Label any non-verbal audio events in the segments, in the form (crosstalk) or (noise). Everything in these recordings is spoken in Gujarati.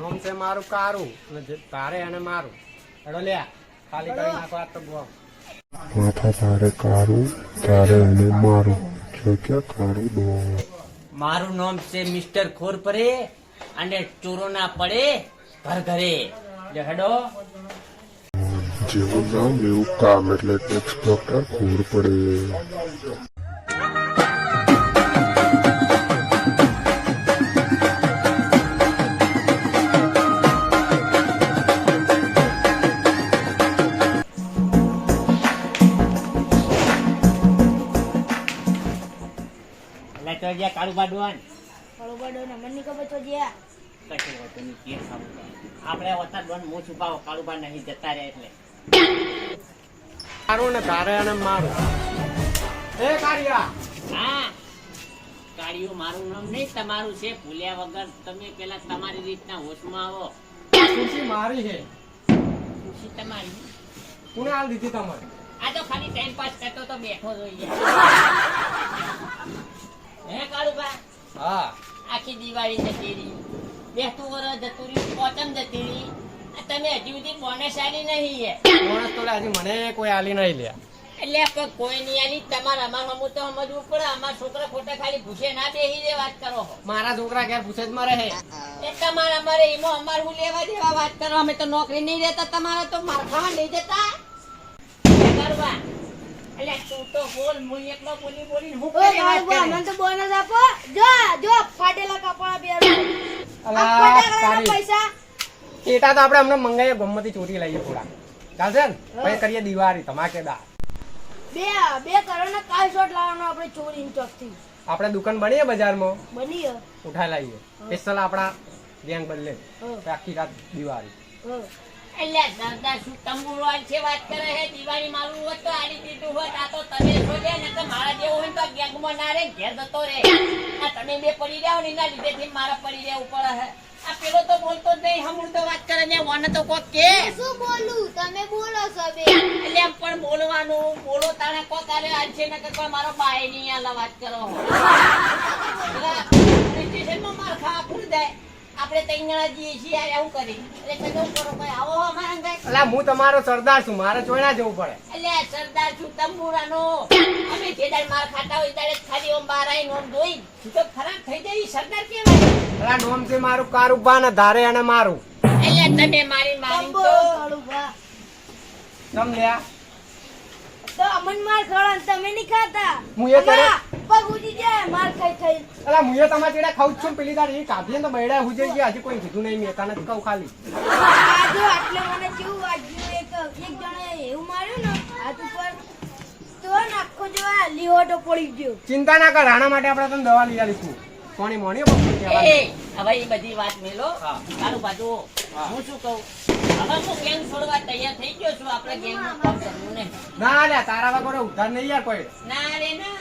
નોમ છે મારું કારું. અને તારે અને મારું. એડો લે ખાલી કરી નાખો આ તો ગોમ. માથા તારે કારું તારે એને મારું. જગ્યા કારું દો મારું નામ છે મિસ્ટર ખોર પરે અને ચોરો ના પડે ઘર ઘરે. જો હેડો. જેવું નામ એવું કામ એટલે ટેક્સ ડોક્ટર ખોર પડે. કાળુ બાડવાન બરોબર ડોન અમને ખબર તો જ્યાં કશું હોતું નહીં, કે ખાવું આપણે વતા ડોન મું છુપાવો કાળુબા નહીં જતા રહે એટલે. મારું ને તારે અને મારું. એ કારિયા હા કાળિયું મારું નામ નહીં તમારું છે. ભૂલ્યા વગર તમે પેલા તમારી રીતના હોશમાં આવો. ખુશી મારી છે. ખુશી તમારી? કોને હાલ દીધી તમારી? આ તો ખાલી ટાઈમ પાસ કરતો તો બેઠો જોઈએ હે કાળુબા હા. આખી દિવાળી જતી રહી. બેઠું વરસ જતું રહ્યું પોચમ જતી રહી. તમે હજી સુધી બોનસ આલી નહીં બોનસ તો હજી મને કોઈ આલી નહીં લ્યા. એટલે કોઈ નહીં આલી તમારે અમાર હમું તો સમજવું પડે અમાર છોકરા ખોટા ખાલી ભૂસે ના બેસી જે વાત કરો મારા છોકરા ઘેર ભૂસે જ મારે હે. એ તમારે અમારે એમાં અમાર હું લેવા દેવા વાત કરો? અમે તો નોકરી નહીં રહેતા તમારે તો માર ખાવા નહીં દેતા કરવા એટલે તું તો બોલ હું એકલો બોલી બોલી હું કરી વાત કરે? અમને તો બોનસ આપો. જો જો ફાટેલા કપડા પહેરો અલા, આ ફટાકડાના તારી. પૈસા. ટેટા તો આપણે અમને મંગાઈએ ગમતી ચોરી લઈએ થોડા. ચાલશે ને? પછી કરીએ દિવાળી ધમાકેદાર બે બે કરોડના કાલ શોટ લાવવાનો આપણે ચોરી આપણે દુકાન બનીએ બજારમાં? બની હે. ઉઠાઈ લાવીએ સ્પેશિયલ આપણા ગેંગ બદલે. આખી રાત દિવાળી. દાદા શું છે વાત કરે હે દિવાળી મારું હોત તો આલી દીધું હોત. આ તો તમે શોધે ને તો મારા જેવું હોય તો ગેંગમાં ના રે ઘેર જતો રે આ તમે બે પડી રહ્યા ને એના લીધેથી મારા પડી રહેવું ઉપર હે આ પેલો તો બોલતો જ નહીં હમણાં તો વાત કરે ને વન તો કોક કે. શું બોલું? તમે બોલો છો બે. એટલે એમ પણ બોલવાનું. બોલો તાણે કોક આલે આજ છે ને કોઈ મારો બાય નહીં આલા વાત કરો. (laughs) સ્ટેશનમાં માર ખાવા પૂરી જાય. આપણે ત્રણ જણા જઈએ છીએ યાર આવું કરી. એટલે તમે કરો ભાઈ આવો અમારા અંગાઈ અલા હું તમારો સરદાર છું મારે ચોયણા જવું પડે. એટલે સરદાર છું તંબુરાનો. અમે જે દાડ માર ખાતા હોય ત્યારે ખાલી ઓમ બાર આવીને ઓમ જોઈ તો ખરાબ થઈ જાય સરદાર કેવાય અલા નોમ છે મારું કારુબા ને ધારે અને મારું. એટલે તમે મારી મારી તો તમ લ્યા. તો અમન માર ખવડાવો તમે નહીં ખાતા? હું એ કરે- પગ ઉડી જાય માર ખાઈ ખાઈ. અલા હું એ તમારા ચેડા ખાઉં છું પેલી દાડી. એ કાઢીએ ને તો બૈડા હું જઈ ગયા. હજી કોઈ કીધું નહીં મેં તને કહું ખાલી. આ એટલે મને કેવું વાગ્યું? એક એક જણે એવું માર્યું ને હાથ ઉપર તો ને આખો જો આ લીહોટો પડી ગયો. ચિંતા ના કર આના માટે આપણે તને દવા લઈ આવીશું. કોણી મોણી. હવે એ બધી વાત મેલો. હા. તારું બાજુ હા. હું શું કહું? હવે હું ગેંગ છોડવા તૈયાર થઈ ગયો છું? આપણે ગેંગમાં કામ કરવું નહીં ના લે તારા વગર ઉધાર નહીં યાર કોઈ. ના રે ના.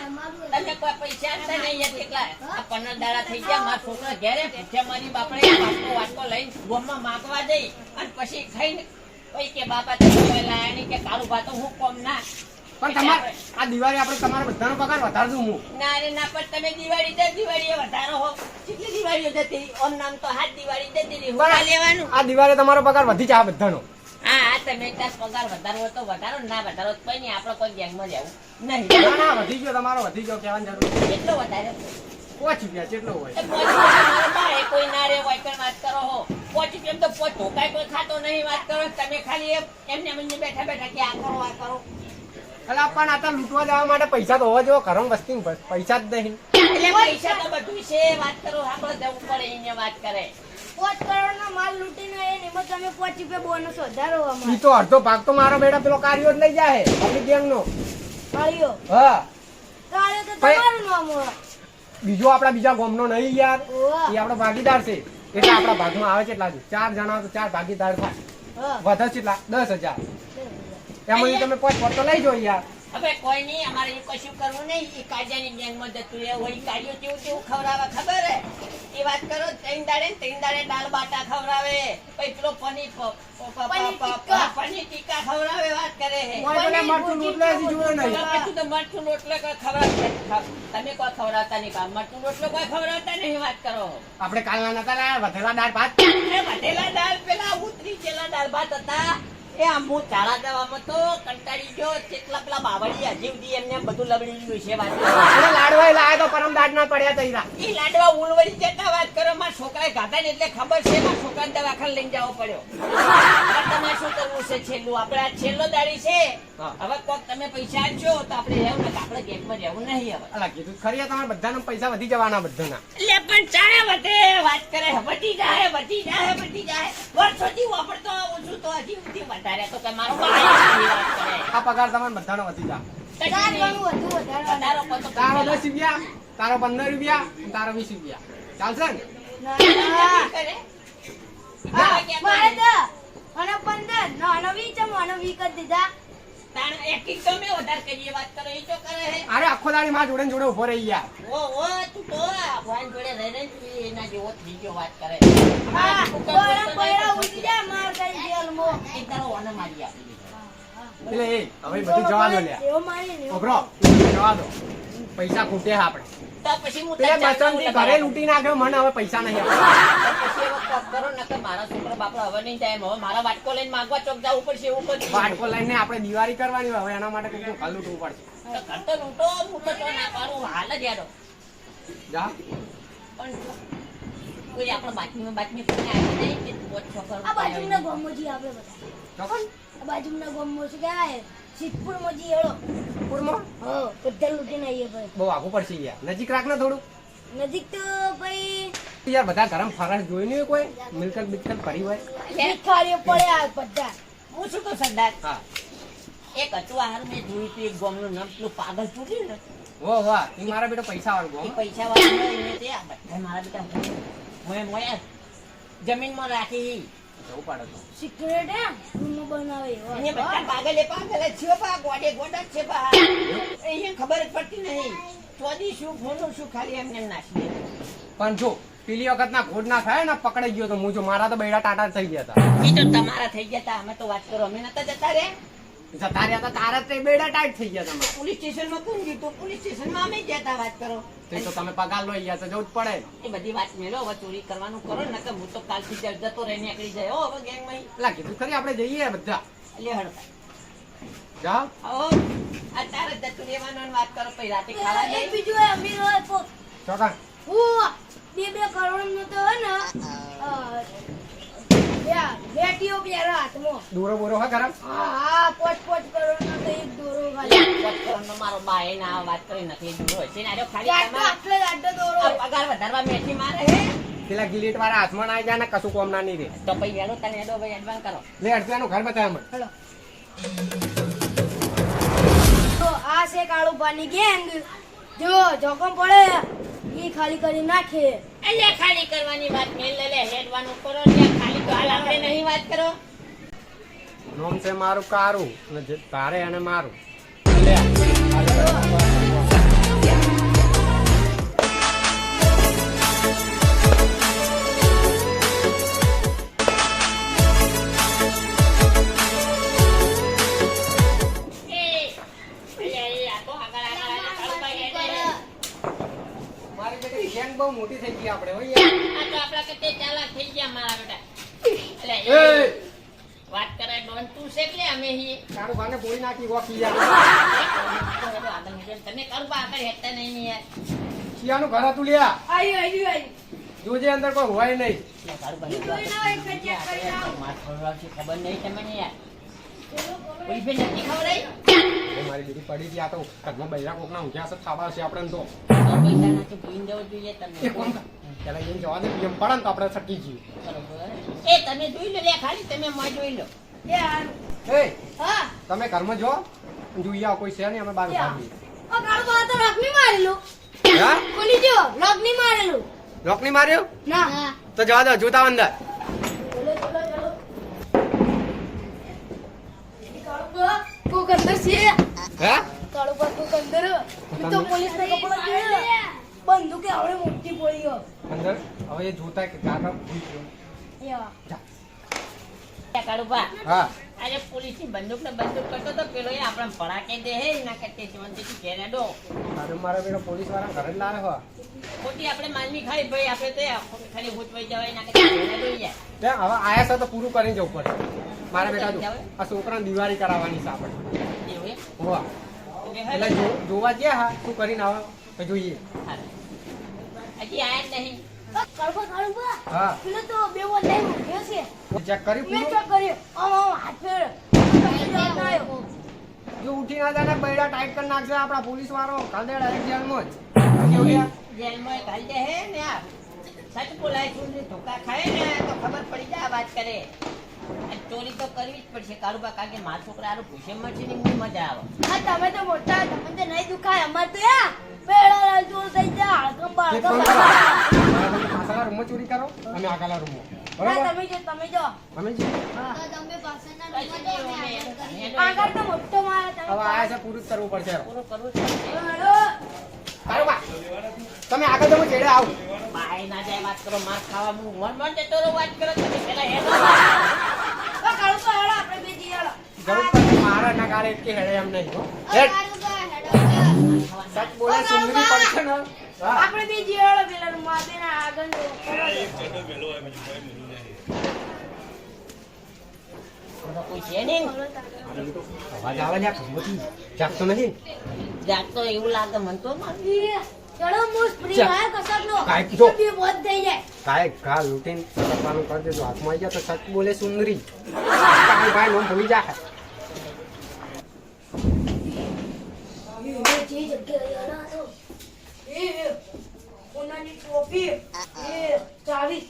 તમે કોઈ પૈસા આપતા નહીં યાર કેટલા? આ પંદર દાડા થઈ ગયા મારા છોકરા ઘેરે. મારી બાપડે વાટકો વાટકો લઈને ગોમમાં માગવા જઈ અને પછી ખાઈને પછી કે બાપા તમે લાયા નહીં કે કાળું ભાતો હું કોમ ના પણ તમારે આ દિવાળી આપણે તમારા બધાનો પગાર વધારજો હું. ના રે ના પણ તમે દિવાળી દે દિવાળી વધારો હો. કેટલી દિવાળીઓ જતી? ઓમ નામ તો હાથ દિવાળી જતી રહી. હું લેવાનું? આ દિવાળી તમારો પગાર વધી જાય બધાનો. હા તમે તાર પગાર વધારો તો વધારો ના વધારો તો નહીં આપણે કોઈ ગેંગમાં જવું નહીં. ના ના વધી ગયો તમારો વધી ગયો કહેવાની જરૂર. કેટલો વધારે? પાંચ રૂપિયા હોય. કોઈ ના રે હોય પણ વાત કરો હો. પોચ રૂપિયા તો પોચ ઢોકાય કોઈ ખાતો નહીં વાત કરો તમે ખાલી એમ- એમને એમને બેઠા બેઠા કે આ કરો આ કરો. અલા પણ આ તો લૂંટવા જવા માટે પૈસા તો હોવા જેવો ઘરમાં વસ્તી પૈસા જ નહીં. એટલે પૈસા તો બધું છે વાત કરો આપણે જવું પડે એને વાત કરે. પાંચ કરોડનો માલ લૂંટીને આયા ને તમે પાંચ રૂપિયા બોનસ વધારો ઈ તો અડધો ભાગ તો મારો બેટા પેલો કાર્યો જ લઈ જાય આપણી ગેંગ નો. કાળિયો હા. કાળિયો તો તમારું નામ હોય. બીજો આપડા બીજા ગોમનો નહીં યાર. એ આપણો ભાગીદાર છે. એટલે આપણા ભાગમાં આવે છે એટલા ચાર જણા તો ચાર ભાગીદાર થાય. હા. વધે છે એટલા દસ હજાર. એમાં તમે કોઈ ફોટો લઈ જો યાર. હવે કોઈ નહીં અમારે એ કશું કરવું નહીં. એ કાજાની ગેંગમાં જતું રહે હોય કાઢ્યું કેવું કેવું ખવડાવે ખબર હે? એ વાત કરો ત્રણ દાડે ત્રણ દાડે દાળ બાટા ખવડાવે. પછી પેલો પનીર પનીર ટિક્કા ખવડાવે વાત કરે હે. મરચું રોટલો જોયો નહીં. પછી તો મરચું રોટલો કોઈ ખવડાવતા તમે કોઈ ખવડાવતા નહીં કામ મરચું રોટલો કોઈ ખવડાવતા નહીં વાત કરો. આપણે કાલના નતા વધેલા દાળ ભાત. વધેલા દાળ પેલા ઉતરી ગયેલા દાળ ભાત હતા. એ આમ હું ચાળા દેવામાં તો કંટાળી ગયો. કેટલા પેલા બાવળી હજી એમને બધું લબડી ગયું છે વાત કરો. લાડવા લાયા તો પરમ દાઢ ના પડ્યા તૈરા ઈ લાડવા ઉલવડી જતા વાત કરો મારા છોકરાએ ગાધા ને એટલે ખબર છે મારા છોકરાને દવાખાને લઈને જવો પડ્યો. તમારે શું કરવું છે છેલ્લું? આપણે આ છેલ્લો દાડી છે. હવે કોક તમે પૈસા આપજો તો આપણે રહેવું ને આપણે ગેમમાં રહેવું નહીં હવે. અલા કીધું ખરી તમારે બધાના પૈસા વધી જવાના બધાના. એટલે પણ ચાલે વધે વાત કરે વધી જાય વધી જાય વધી જાય. વર્ષોથી વાપરતો ઓછું તો હજી સુધી વધારે તો કે મારો કરે. આ પગાર તમને બધાનો વધી જા. વધારો તારો દસ રૂપિયા તારો પંદર રૂપિયા તારો વીસ રૂપિયા. ચાલશે ને? ના, કરે. મારે કરે? દસ અને પંદર. નો અને વીસ અને વીસ જ દીધા. વાત કરો એ તો કરે અરે આખો દાડી માં જોડે જોડે ઊભો રહી યાર ઓ ઓ તું તો ભગવાન જોડે રહી રહીને તું એના જેવો થઈ ગયો વાત કરે. હા, તું કર બૈરા તો બૈરા નહીં ઉઠી જાય, માર કરી જેલમાં. એ તારો ઓને મારી આપી એટલે એ હવે બધું જવા દો લ્યા. એવો મારી ને એવો. જવા દો. પૈસા ખૂટે હા આપણે. પછી હું પેલા હું ઘરે લૂંટી નાખ્યો મને હવે પૈસા નહીં પછી મારા છોકરો બાપડો હવે નહીં જાય હવે મારા વાટકો લઈને માંગવા ચોક જવું પડશે એવું બધું વાટકો લઈને આપણે દિવાળી કરવાની હવે એના માટે કઈ ઘર લૂંટવું પડશે. ઘર તો લૂંટો હું તો તો ના પાડું હાલ જ યારો. જા. પણ કોઈ આપણે બાતમીમાં બાતમી ફોન આવી જાય કે પોત છોકરો આ બાજુના આપણે બધા આ બાજુના ગામમાં ગાય સિદ્ધપુર મોજી હેડો પૂરમાં હા બધા લૂંટીને આવીએ ભાઈ. બહુ આગું પડશે યાર. નજીક રાખ ને થોડું. નજીક તો ભાઈ યાર બધા ગરમ ફરસ જોઈ નહીં કોઈ? મિલકત બિલકત ફરી હોય? ભિખારીઓ પડ્યા બધા. હું શું કહું સરદાર. હા. એક આ મેં જોયું હતું એક ગામનું નામ. પેલું પાગલ તૂટ્યું ને વાહ એ મારા બેટા પૈસા વાળું ગોમ પૈસા વાળા તે બધા મારા બેટા મોય મોય જમીનમાં રાખી. જવું પડે તો. સિક્રેટ હે? રૂમમાં બનાવે એને બધા પાગલે પાગલ છે પા ગોડે ગોડા છે પા એને ખબર જ પડતી નહીં. ચોદી શું ફોનું શું ખાલી એમને એમ નાખી પણ જો પેલી વખત ના ઘોડ ના થાય ને પકડાઈ ગયો તો હું જો મારા તો બૈડા ટાટા થઈ ગયા હતા. એ તો તમારા થઈ ગયા તા અમે તો વાત કરો. અમે નતા જતા રે. જતા રહ્યા હતા તારા જ બૈડા ટાઈટ થઈ ગયા તમે પોલીસ સ્ટેશનમાં કોણ જીતું પોલીસ સ્ટેશનમાં અમે જતા વાત કરો. તો તો તમે પગાર લઈ ગયા તો જવું જ પડે. એ બધી વાત મેળો હવે ચોરી કરવાનું કરો નકર હું તો કાલથી જ જતો રહી નીકળી જાય. હવે ગેંગ ગેંગમાં. એટલે કીધું ખરી આપણે જઈએ બધા. લે હળતા જાઓ આવો આ જ જતું રહેવાનું વાત કરો પછી રાતે ખાવા જાય. બીજું હોય અમીર હોય તો ચોકન. હું બે બે કરોડ નો તો હોય ને બેટીઓ પહેરો હાથમાં. દોરો બોરો હા ગરમ? હા હા પોચ પોચ કરોડ નો તો એક દોરો ખાલી મારો બાએ ના વાત કરી નથી દૂર છે ને ખાલી આટલો આટલો દોરો. પગાર વધારવા મેથી મારે હે? પેલા ગિલેટ વાળા હાથમાં ના જાય ને કશું કોમ ના નહીં રે તો પછી એનો તને એડો ભાઈ એડવાન્સ કરો. લે ઘર બતાવે મને. હેલો. તો આ છે કાળુ પાની ગેંગ જો જોખમ પડે. ઈ ખાલી કરી નાખે. એટલે ખાલી કરવાની વાત મેલ લે લે હેડવાનું કરો ને ખાલી તો હાલ આપણે નહીં વાત કરો. નોમ છે મારું કારું અને તારે અને મારું. લે થઈ ગઈ આપણે હો આ તો આપણા કરતે ચાલાક થઈ ગયા મારા બેટા. એટલે એ એ! વાત કરાય ડોન છે એટલે અમે હી તારું બાને પોળી નાખી વોકી યાર. આગળ નીકળ તમે કાળુબા આગળ હેડતા નહીં યાર. શિયાનું ઘર હતું લ્યા. આયુ આઈ આઈ જોજે અંદર કોઈ હોય નહીં. કરી ખબર નહીં તમને યાર. મારી બેટી પડી ગયા તો ઘરમાં બૈરા કોકના ઊંઘ્યા છે ખાવા છે આપણે તો. પેલા એને જવા દે એમ પડે ને તો આપણે સટી જઈએ. એ તમે જોઈ લો લે ખાલી તમે મોય જોઈ લો. એ હા. તમે ઘરમાં જો. જોઈ આવો કોઈ છે નહીં અમે બાર ભાગીએ. આ તો લોક નહીં મારેલું. હા? ખોલી જો લોક નહીં મારેલું. લોક નહીં માર્યો? ના. તો જવા દો જોતા અંદર ચલો ચલો ચલો ઈ કાળુ બા છે. હે? કાળો પર તું તો પોલીસ ને કપડા પહેરે બંદૂકે આવડે મોટી પડી ગયો. અંદર? હવે એ જોતા કે કાકા ભૂલ ગયો. યા. હા. આજે બંદૂક ને બંદૂક કરતો તો પેલો એ આપણને પડાકે દે હે એના કરતે શાંતિથી ઘેરે ડો અરે મારા પેલો પોલીસવાળા ઘરે જ લાવે હો ખોટી આપણે માનવી ખાઈ ભાઈ આપણે તો ખાલી ભૂતવાઈ જવાય કરતે ઘેરે હવે આયા તો પૂરું કરીને જવું પડશે મારા બેટા જો. આ છોકરાને દિવાળી કરાવવાની છે આપણે. એવું હોવા. એટલે જોવા ગયા હા શું કરીને આવે? તો જોઈએ. હજી આયા નહીં. પોલીસ વાળો કાલ ડાયરેક્ટ જેલમાં જ. જેલમાં ઘાલ હે ને સચ બોલાય ધોકા ખાય ને તો ખબર પડી જાય વાત કરે. ચોરી તો કરવી જ પડશે. કારુબા કારણ કે મારા છોકરા આરો ભૂસે મળશે ને મને મજા આવે. હા તમે તો મોટા તમને તો નહીં દુખાય. અમાર તો યા પેડા ચોર થઈ જાય હળકમ બાળકમ પાછળના રૂમમાં ચોરી કરો અમે આગળના રૂમમાં. બરાબર? તમે જો જો. આગળ તો મોટો મારે તમે હવે આયા છે પૂરું કરવું પડશે. પૂરું કરવું પડશે. હેલો. તમે આગળ ચેડે આવો. બાય ના જાય વાત કરો માર ખાવા હું મન મન જતો રહું વાત કરો તમે પેલા હેડો તો કાળો તો હેડો આપણે બે જઈએ હેડો. જરૂર મારા ના ગાળે એટલી હેડે એમ નહીં સચ બોલે સુંદરી પડશે ને? આપણે બે જઈએ પેલા રૂમમાં બેન આગળ કોઈ છે નહીં? અવાજ આવે છે ખંભોથી જાગતો નથી જાગતો એવું લાગે મન તો. ચલો મુસ સ્પ્રે ચાલ. લાયા નો કાઈ જો. બે બંધ થઈ જાય. કાંઈ ઘા લૂંટીને કરવાનું કરી દેજો. હાથમાં આવી જાય તો સચ બોલે સુંદરી. (laughs) કાંઈ ભાઈ નો ભૂલી જાય એ, એ, જે જગ્યાએ હતો. એ, સોનાની ટોપી. એ ચાવી.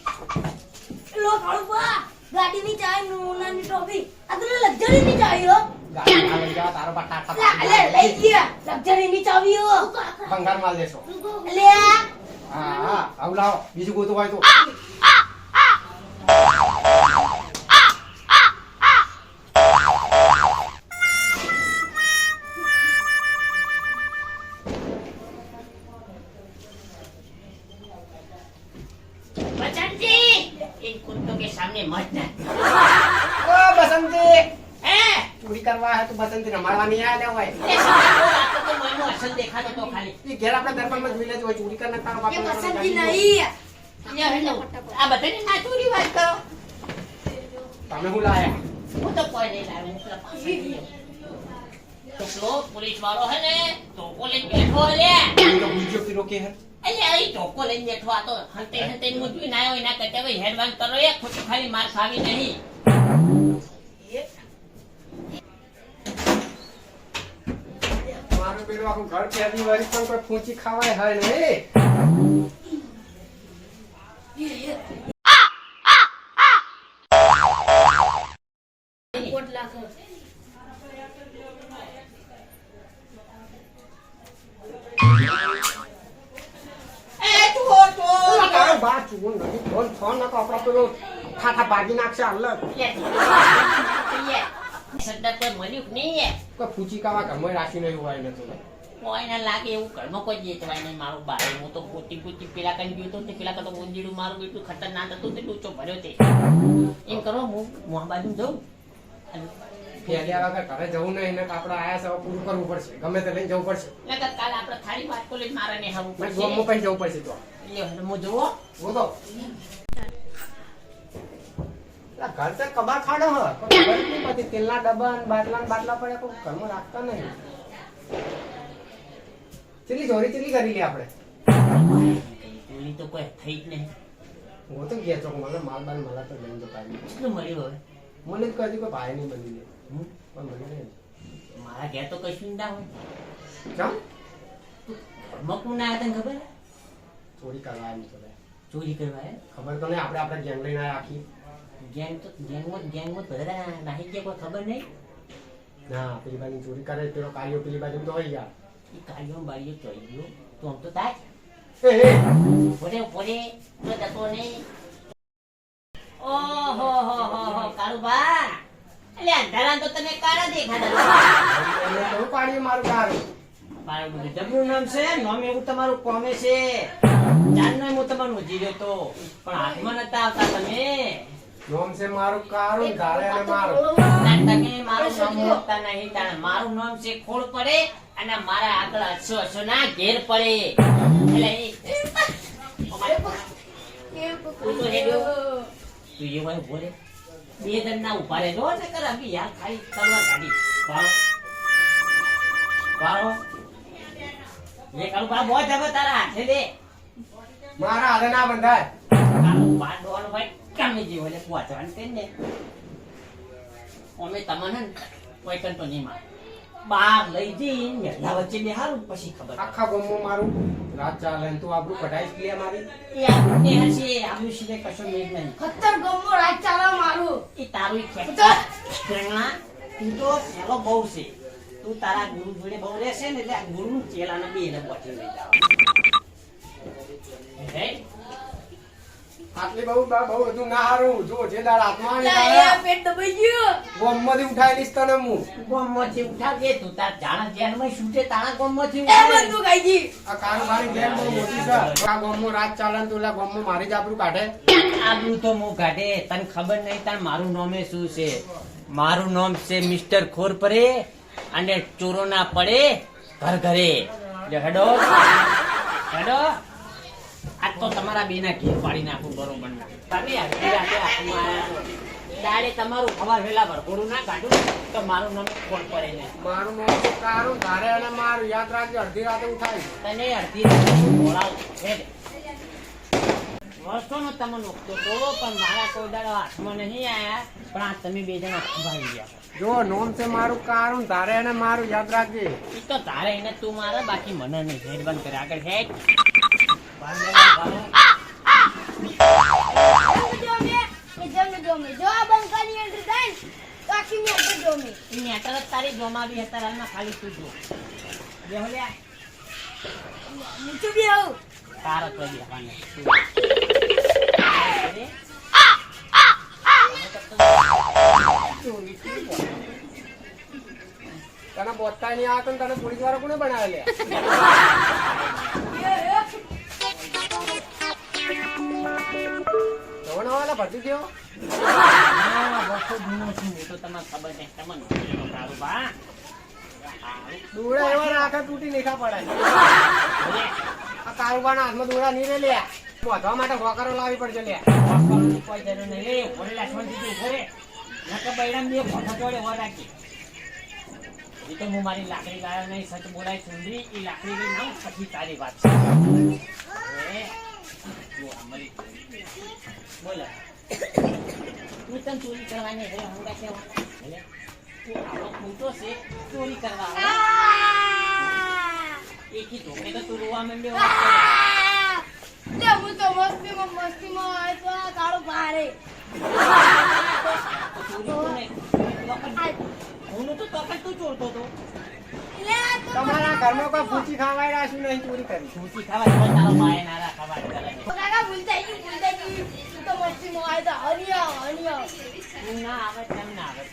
લો કાળુ બા ગાડીની ચાવી સોનાની ટોપી. આ તો લક્ઝરીની ચાવી હો. ભંગાર માલ દેશો. લે. હા હા લાવો. બીજું ગોતું હોય તો. કે મત ઓ બસંતી! એ ચોરી કરવા હે તો બસંતી રમાડવાની આ ને હોય. એ તો તો મનનો અસલ દેખાતો તો ખાલી. ઘેર આપણે દર્પણમાં જોઈ લેજો ચોરી કરના તારો બાપ બસંતી નહીં. આ બધાની ના ચોરી વાત કરો. તમે હું લાયા? હું તો કોઈ નહીં લાવ્યો. તો પોલીસ વાળો હે ને તો પોલીસ બેઠો લે તો બીજો પીરો કે હે. અલ્યા લઈને બેઠો આ તો હંતે હંતે હું ના હોય ના કરતા ભાઈ હેડવાન કરો એ ખોટી ખાલી માર ખાવી નહીં. મારું પેલું આખું ઘર પણ કોઈ ફૂંચી ખાવાય હે. ને કોટ લાખ ચૂન નથી. ફોન ફોન નતો આપણો પેલો ઠાઠા ભાગી નાખશે હાલ સરદાર કોઈ મળ્યું નહીં એ? કોઈ ફૂચી કાવા ઘરમાં રાખી નહીં હોય ને તો. કોઈને લાગે એવું ઘરમાં કોઈ જેતવાય નહીં. મારું બાર હું તો પોતી પોતી પેલા કઈ ગયો તો પેલા કરતો ઊંધીડું મારું એટલું ખતરનાક હતું તે ડૂચો ભર્યો તે. એમ કરો હું મોહ બાજુ જઉં અને વગર ઘરે જવું નહીં ને આપણે આયા સવા પૂરું કરવું પડશે. ગમે તે લઈને જવું પડશે. નકર કાલ આપણે થાળી વાત કોલેજ મારે ને હવું પડશે. ગોમમાં પણ જવું પડશે તો. લ્યો, મો જોવો બોલો તો. ઘર તો કબાટ ખાડો હ. જ પડતી. તેલના ડબ્બા ને બાટલા ને બાટલા પડ્યા કોઈ ઘરમાં રાખતા નહીં. ચેટલી ચોરી ચેટલી કરી લે આપણે. ચોરી તો કોઈ થઈ જ નહીં. હું તો ગયા ચોક મને માલ બાલ મળે તો લઈને જતા મળ્યો મળ્યું હવે? મને જ કહ્યું કોઈ ભાઈ નહીં બની નહીં મારા ઘેર તો કશું ના હોય. કેમ ઘરમાં કોણ ના તને ખબર? ચોરી કરવા આવી તો ચોરી કરવા ખબર તો નહીં આપણે આપણે ગેંગ લઈને આખી. ગેંગ તો ગેંગમાં ગેંગમાં બધા નાહી ગયા કોઈ ખબર નહીં? ના પેલી બાજુ ચોરી કરે પેલો કાર્યો પેલી બાજુ તો હોય યાર. એ કાળીઓ બાળીઓ ચોરી ગયો. તો આમ તો તાજ. એ પોરે પોરે તો જતો નહીં. ઓહો હો હો હો કાળુબા એટલે અંધારા તો તમે કાળા દેખાતા તો પાડ્યું મારું કારું મારું બધું નામ છે નામ એવું તમારું કોમે છે. જાનનો હું તમારું નોંધી રહ્યો તો પણ હાથમાં નતા આવતા તમે. નોમ છે મારું કારું ધારે અને મારું. તમે મારું નામ ઓળખતા નહીં તાણ મારું નામ છે ખોળ પડે અને મારા આગળ હસો હસો ના ઘેર પડે. એટલે તું તો હેડ્યો. તું એ ભાઈ ઊભો રે. બે જણ ના ઊભા રહેજો ને કર અભી યાર ખાલી તલવાર કાઢી વાળો. વાળો. એ કાળું બા બહુ જબે તારા હાથે દે. મારા હાથે ના બંધાય. કાળું બા ડોહાનો ભાઈ કામે જેવો એટલે પહોંચવાનું કે ને અમે તમને કોઈ કંટો નહીં માર બાર લઈ જઈ મેલા વચ્ચે બેહારું પછી ખબર આખા ગમો મારું રાત ચાલે તો તું આબરૂ કઢાઈશ લે મારી? એ આપણું ને હશે આપણું સિવાય કશો મેળ નહીં. ખતર ગમો રાજ ચાલે મારું. એ તારું ઉત્તર! પ્રેરણા તું તો પેલો બહુ છે. તું તારા ગુરુ જોડે બહુ રહેશે ને એટલે આ ગુરુ ચેલાને બે એને બોટી લઈ જાવ હે? આટલી બહુ બહુ બધું ના હારું. જો જે દાળ હાથમાં ની લા, એ પેટ દબાઈ ગયું. ગોમમાંથી ઉઠાઈ લીસ તને હું. ગોમમાંથી ઉઠાવજે તું તાર જાણા જેલમાં છૂટે તારા ગોમમાંથી એ ઉઠાવે. બંદૂક આઈ ગઈ. આ કારોબારી ગેમ બહુ મોટી છે. આ ગામમાં રાત ચાલે તો ઓલા મારી જ આબરૂ કાઢે. આબરૂ તો મો કાઢે. તને ખબર નહીં તાર મારું નામે શું છે? મારું નામ છે મિસ્ટર ખોર પરે અને ચોરો ના પડે ઘર ઘરે. હેડો. હેડો. આજ તો તમારા બે ના ઘેર પાડી નાખું બરોબર પણ તમે. દાડે તમારું ખબર વેલા ભરભરું ના કાઢું તો મારું નામ ફોન પડે ને. મારું નામ તો કારું ધારે અને મારું યાદ રાખજો અડધી રાતે ઉઠાઈ તને અડધી રાતે બોલાવું છે વર્ષોનો તમે નોખતો તો પણ મારા કોઈ દાડો હાથમાં નહીં આયા. પણ આ તમે બે જણા ભાઈ ગયા. જો નોમ છે મારું કારું ધારે એને મારું યાદ રાખજે. ઈ તો તારે એને તું મારે બાકી મને નહીં. હેડબંધ કરે આગળ હેડ. તારી જોમાવી હતા ખાલી તું જો બેહો લ્યા. નીચું બી આવું તારા તો તને બોતા નહીં આવતો તને પોલીસ વાળો કોને બનાવે લે તારું ગયો? દોડા એવા રાખે તૂટી નહીં ખા પડે આ કારુબાના હાથમાં દોડા નહીં રે લે. બોધવા માટે હોકરો લાવવી પડશે લે. વાપરવાની કોઈ જરૂર નહીં. લે ભોળે લાખમાં દીધું ઘરે નકર બૈરામ બે ફોટો જોડે વો રાખી. એ તો હું મારી લાકડી ગાયો નહીં સચ બોલાય સુંદરી. એ લાકડી લઈ નાઉં પછી તારી વાત છે. ચોરી કરવાની હવે હંગા છે છે ચોરી કરવા એકી ધોકે તો તું રોવા માંડ્યો હું તો મસ્તીમાં મસ્તીમાં આવે તો આ કાળો ભારે તો ચોરી તો ચોરતો હતો. તમારા ઘરમાં કોઈ ભૂચી ખાવાય રાખ્યું નહીં ચોરી કરી. ભૂચી ખાવાય તો તારો માય નારા ખાવા કાકા ભૂલ કાકા ભૂલતા ભૂલ ભૂલતા ગયું તું તો મસ્તીમાં આવે તો હરી આવ તું ના આવે તેમ ના આવે.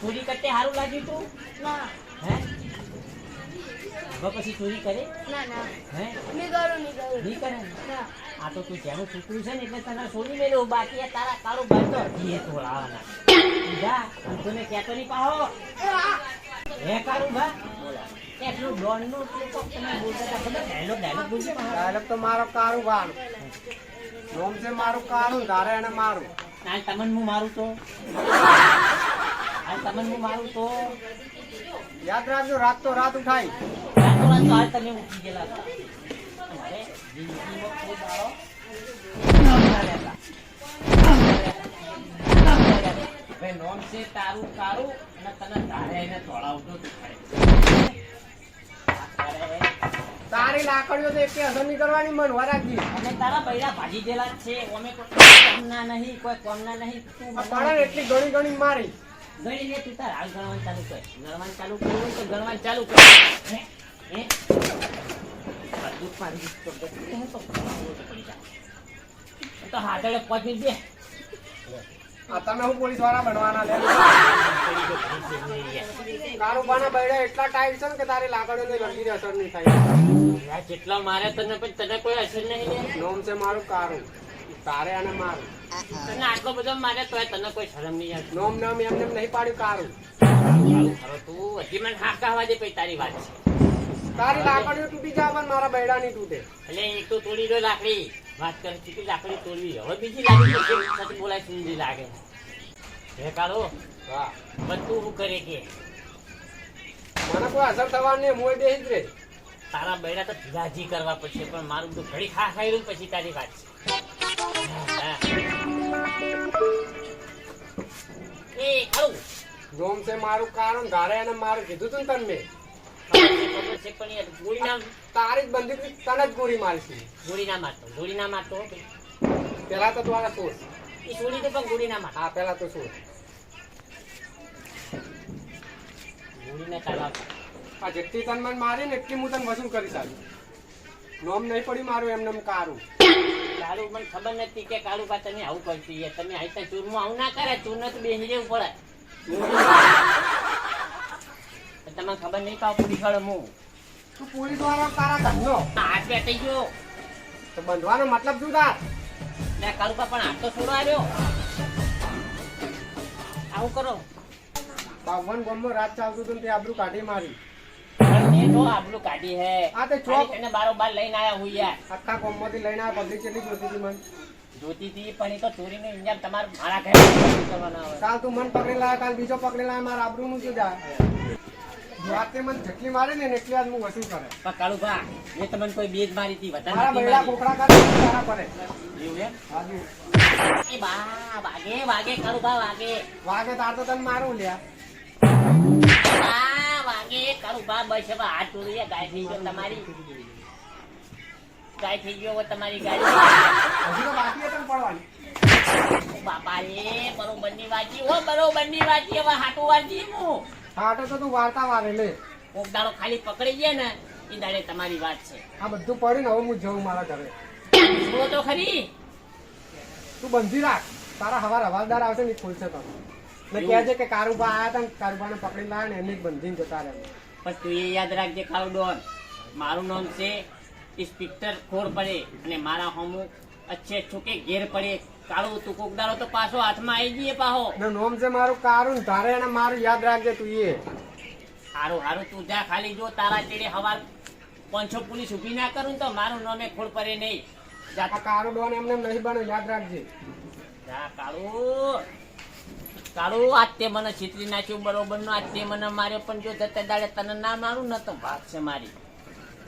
ચોરી કરતે સારું લાગ્યું તું? ના. હે? હવે પછી ચોરી કરે? ના ના. હે? નહીં કરું નહીં કરું ના? આ તો તું જેનું છોકરું છે ને એટલે તને સોની મેલું. બાકી આ તારા કાળું બંધ તો હજીએ બીજા તું તને કહેતો નહીં પાહો હે કારું ભા? ડાયલોગ તો મારો કારું ગાનું નોમ છે મારું કારું ધારે એને મારું. હાલ તમને હું મારું તો? હાલ તમને હું મારું તો? યાદ રાખજો રાત તો રાત ઉઠાઈ રાતો રાત તો આજ તમે ઉઠી ગયેલા હતા. જિંદગીમાં કોઈ દાડો હવે નોમ છે તારું કારું અને તને ધારે એને તોડાવતો તું તારે લાકડીઓ તો એકે અસર નહીં કરવાની મન વરાજી અને તારા બૈરા ભાજી ગયેલા છે. અમે કોઈ કોમના નહીં કોઈ કોમના નહીં. તું આ એટલી ઘણી ઘણી મારી. ગણી ને તું તાર હાલ ગણવાનું ચાલુ કર. ગણવાનું ચાલુ કરવું તો ગણવાનું ચાલુ કર. હે? હે? બધું. પાડી તો તો પડી હાથડે બે આ તમે હું પોલીસવાળા બનવાના લે? કારુબાના બૈડા એટલા ટાઈટ છે ને કે તારી લાકડીઓની લગીને અસર નહીં થાય. જેટલા મારે તને પણ તને કોઈ અસર નહીં નોમ છે મારું કારું. તારે અને મારું. તને આટલો બધો મારે તો તને કોઈ શરમ નહીં આવે નોમ નામ એમને એમ નહીં પાડ્યું કારું. તું હજી મને હાકા હવા દે પછી તારી વાત. છે તારી લાકડીઓ તૂટી જાય પણ મારા બૈડા નહીં તૂટે. એટલે એક તો તોડી દો લાકડી. વાત કરી ચીકી લાકડી તોડવી. હવે બીજી લાકડી તો બોલાય સુંદી લાગે. હે કાળો? વાહ બધું હું કરે કે? મને કોઈ અસર થવાની હું બેસી જ રે તારા બૈડા તો રાજી કરવા પડશે પણ મારું તો ઘડી ખા ખાઈ રહ્યું પછી તારી વાત છે. હા. એ ખરું જોમ છે મારું કારણ ધારે અને મારું કીધું તું ને તને મેં. તારી જ બંદૂક તને જ ગોળી મારશી. ગોળી ના મારતો ગોળી ના મારતો પેલા તો તું આને સોચ એ છોડી દે પણ ગોળી ના મારતો હા પેલા તો સોચ ગોળી ના તારા આ જેટલી તન મન મારી ને એટલી હું તને વસૂલ કરી સારું નોમ નહીં પડી મારું એમને એમ કારું. કાળું મને ખબર નથી કે કારું બા તમે આવું કરતી તમે આઈ ત્યાં ચૂરમાં આવું ના કરે ચૂરને તો બેસી જવું પડે. તમને ખબર નહીં પાવ પૂરી વાળો હું તું પોલીસ વાળો તારા ધંધો હાથ બેઠી ગયો. તો બંધવાનો મતલબ શું તાર? ને કાળું બા પણ હાથ તો છોડો આવ્યો આવું કરો. બાવન ગોમમાં રાત ચાલતું હતું ને તે આબરું કાઢી મારી. મેં આબરૂ કાઢી હે. હા, તે ચોક- એને બારો બાર લઈને આયા હું યાર. આખા ગોમમાંથી લઈને આ પબ્લિક કેટલી જોતી હતી મને. જોતી હતી પણ એ તો ચોરીનું ઇન્જામ તમારે મારા ઘરે કરવાના આવે કાલ તું મન પકડી લાયા કાલ બીજો પકડી લાયા મારા આબરૂ નું શું જાય રાતે મને જેટલી મારે ને એટલે આજ હું વસૂલ કરે. પણ કાળું બા એ તમને કોઈ બેજ મારી હતી નથી બૈડા કોકડા કરે તારા પડે એવું એમ? હાજી. એ બા વાગે વાગે કાળું બા વાગે. વાગે તાર તો તને મારું લ્યા. બા વાગે કાળું બસ હવે હાથ ચોરી ગાય થઈ ગયો તમારી. ગાય થઈ ગયો તમારી ગાય. હજી તો બાકી હતી પડવાની. બાપા રે બરોબરની વાંચી હો બરોબરની વાંચી હવે હાટું વાંચી હું. હાટો તો તું વાર્તા વારે લે. કોક દાડો ખાલી પકડી ગયા ને એ દાડે તમારી વાત છે. આ બધું પડે ને હવે હું જઉં મારા ઘરે. જુઓ તો ખરી. તું બંધી રાખ. તારા હવાર હવાલદાર આવશે ને ખોલશે તો. ને કહેજે કે કારુબા આયા તા ને કારુબાને પકડી લાયા ને એને જ બંધીને જતા રહે. પણ તું એ યાદ રાખજે ખાલું ડોન. મારું નામ છે ઇન્સ્પેક્ટર ખોર પડે અને મારા હોમું અચ્છે અચ્છું કે ઘેર પડે. કાળું તું કોક દાડો તો પાછો હાથમાં આવી જઈએ પાહો. ને નોમ છે મારું કારું તારે એને મારું યાદ રાખજે તું એ. હારું હારું તું જા ખાલી જો તારા ચેડે હવાર પાંચસો પોલીસ ઊભી ના કરું તો મારું નામે ખોળ પડે નહીં. જા કારું ડોન એમને નહીં બને યાદ રાખજે. જા કાળું. કાળું આજ તે મને છીતરી નાખ્યું બરોબર નો આજ તે મને માર્યો પણ જો જતે દાડે તને ના મારું ન તો ભાગ છે મારી.